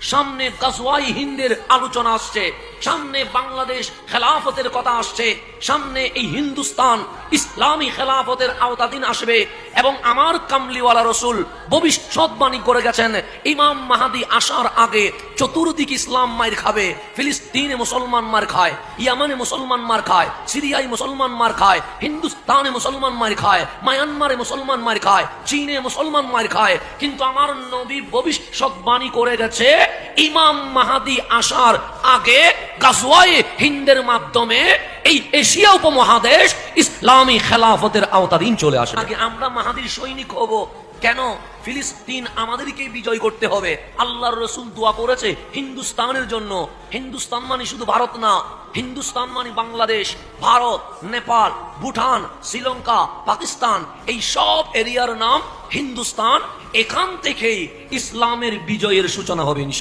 সামনে গাজওয়াই হিন্দের আলোচনা আসছে, সামনে বাংলাদেশ খেলাফতের কথা আসছে, সামনে এই হিন্দুস্তান ইসলামী খেলাফতের আওতাধীন আসবে এবং আমার কামলিওয়ালা রসুল ভবিষ্যৎবাণী করে গেছেন, ইমাম মাহাদি আসার আগে চতুর্দিক ইসলাম মার খাবে, ফিলিস্তিনে মুসলমান মার খায়, ইয়ামানে মুসলমান মার খায়, সিরিয়ায় মুসলমান মার খায়, হিন্দুস্তানে মুসলমান মার খায়, মায়ানমারে মুসলমান মার খায়, চীনে মুসলমান মার খায়, কিন্তু আমার নবী ভবিষ্যৎবাণী করে গেছে ইমাম মাহাদি আসার আগে গাজওয়ায়ে হিন্দের মাধ্যমে এই এশিয়া উপমহাদেশ ইসলামী খেলাফতের আওতাধীন চলে আসে। আগে আমরা মাহাদির সৈনিক হব কেন? ফিলিস্তিন আমাদেরকে বিজয় করতে হবে। আল্লাহর রসুল দোয়া করেছে হিন্দুস্তানের জন্য। হিন্দুস্তান মানে শুধু ভারত না, হিন্দুস্তান মানে বাংলাদেশ, ভারত, নেপাল, ভুটান, শ্রীলঙ্কা, পাকিস্তান, এই সব এরিয়ার নাম হিন্দুস্তান। এখান থেকেই ইসলামের বিজয়ের সূচনা হবে ইনশাআল্লাহ